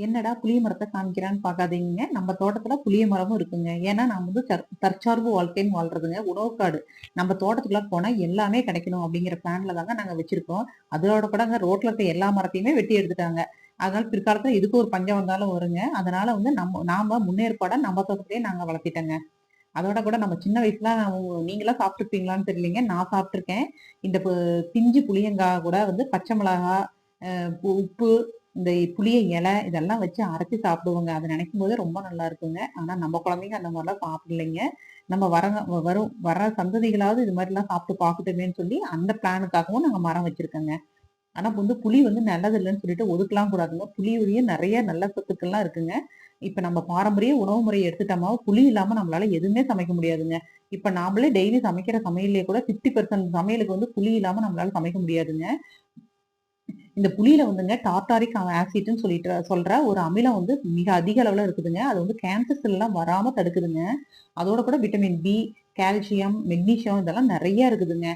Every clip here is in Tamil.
என்னடா புளிய மரத்தை காமிக்கிறான்னு பார்க்காதீங்க. நம்ம தோட்டத்துல புளிய மரமும் இருக்குங்க. ஏன்னா நான் வந்து தற்சார்பு வாழ்க்கைன்னு வாழ்றதுங்க. உணவுக்காடு. நம்ம தோட்டத்துக்குள்ள போனா எல்லாமே கிடைக்கணும் அப்படிங்கிற பிளான்ல தாங்க நாங்க வச்சிருக்கோம். அதோட கூட ரோட்ல இருக்க எல்லா மரத்தையுமே வெட்டி எடுத்துட்டாங்க. அதனால பிற்காலத்துல இதுக்கு ஒரு பஞ்சம் வந்தாலும் வருங்க. அதனால வந்து நம்ம நாம முன்னேற்பாடா நம்ம தோட்டத்திலேயே நாங்க வளர்த்திட்டோங்க. அதோட கூட நம்ம சின்ன வயசுல நீங்களா சாப்பிட்டுருப்பீங்களான்னு தெரியலீங்க நான் சாப்பிட்டுருக்கேன். இந்த பு பிஞ்சு புளியங்கா கூட வந்து பச்சை மிளகா, உப்பு, இந்த புளிய இலை இதெல்லாம் வச்சு அரைச்சி சாப்பிடுவோங்க. அது நினைக்கும் போது ரொம்ப நல்லா இருக்குங்க. ஆனா நம்ம குழந்தைங்க அந்த மாதிரிலாம் சாப்பிடலைங்க. நம்ம வரங்க வரும் வர சந்ததிகளாவது இது மாதிரிலாம் சாப்பிட்டு பார்க்கட்டுமேன்னு சொல்லி அந்த பிளானுக்காகவும் நாங்க மரம் வச்சிருக்கோங்க. ஆனா வந்து புளி வந்து நல்லது இல்லைன்னு சொல்லிட்டு ஒதுக்கலாம் கூடாதுங்க. புளியுடைய நிறைய நல்ல சத்துக்கள்லாம் இருக்குங்க. இப்ப நம்ம பாரம்பரிய உணவு முறையை எடுத்துட்டோமா, புளி இல்லாம நம்மளால எதுவுமே சமைக்க முடியாதுங்க. இப்ப நாமளே டெய்லி சமைக்கிற சமையல்லே கூட 50% சமையலுக்கு வந்து புளி இல்லாம நம்மளால சமைக்க முடியாதுங்க. இந்த புளியில வந்துங்க டார்டாரிக் ஆசிட்னு சொல்லிட்டு சொல்ற ஒரு அமிலம் வந்து மிக அதிக அளவுல இருக்குதுங்க. அது வந்து கேன்சர்ஸ் எல்லாம் வராம தடுக்குதுங்க. அதோட கூட விட்டமின் பி, கால்சியம், மெக்னீஷியம் இதெல்லாம் நிறைய இருக்குதுங்க.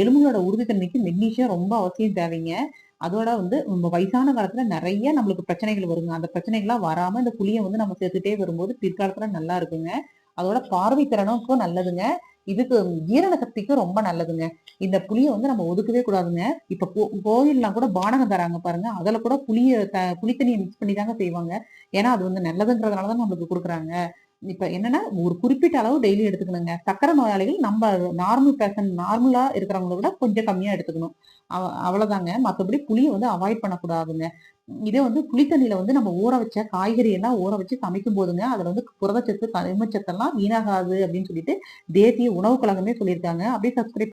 எலும்புகளோட உறுதித்தன்மைக்கு மெக்னீஷியம் ரொம்ப அவசியம் தேவைங்க. அதோட வந்து நம்ம வயசான காலத்துல நிறைய நம்மளுக்கு பிரச்சனைகள் வருங்க. அந்த பிரச்சனைகள்லாம் வராம இந்த புளியை வந்து நம்ம சேர்த்துட்டே வரும்போது பிற்காலத்துல நல்லா இருக்குங்க. அதோட பார்வை திறனுக்கும் நல்லதுங்க. இதுக்கு ஜீரண சக்திக்கும் ரொம்ப நல்லதுங்க. இந்த புளிய வந்து நம்ம ஒதுக்கவே கூடாதுங்க. இப்ப கோயில்லாம் கூட பானகம் தராங்க பாருங்க. அதுல கூட புளிய புளித்தண்ணியை மிக்ஸ் பண்ணி தாங்க செய்வாங்க. ஏன்னா அது வந்து நல்லதுன்றதுனாலதான் நம்மளுக்கு குடுக்குறாங்க. இப்ப என்னன்னா ஒரு குறிப்பிட்ட அளவு டெய்லி எடுத்துக்கணுங்க. சக்கரை நோயாளிகள் நம்ம நார்மல் பேஷன் நார்மலா இருக்கிறவங்கள விட கொஞ்சம் கம்மியா எடுத்துக்கணும். அவ அவ்வளோதாங்க. மற்றபடி புளிய வந்து அவாய்ட் பண்ணக்கூடாதுங்க. இதே வந்து புளி வந்து நம்ம ஊற வச்ச காய்கறி எல்லாம் ஊற வச்சு சமைக்கும் போதுங்க, அதுல வந்து புரதச்சத்து, கனிமச்சத்தெல்லாம் வீணாகாது அப்படின்னு சொல்லிட்டு தேசிய உணவு கழகமே சொல்லியிருக்காங்க. அப்படியே சப்ஸ்கிரைப்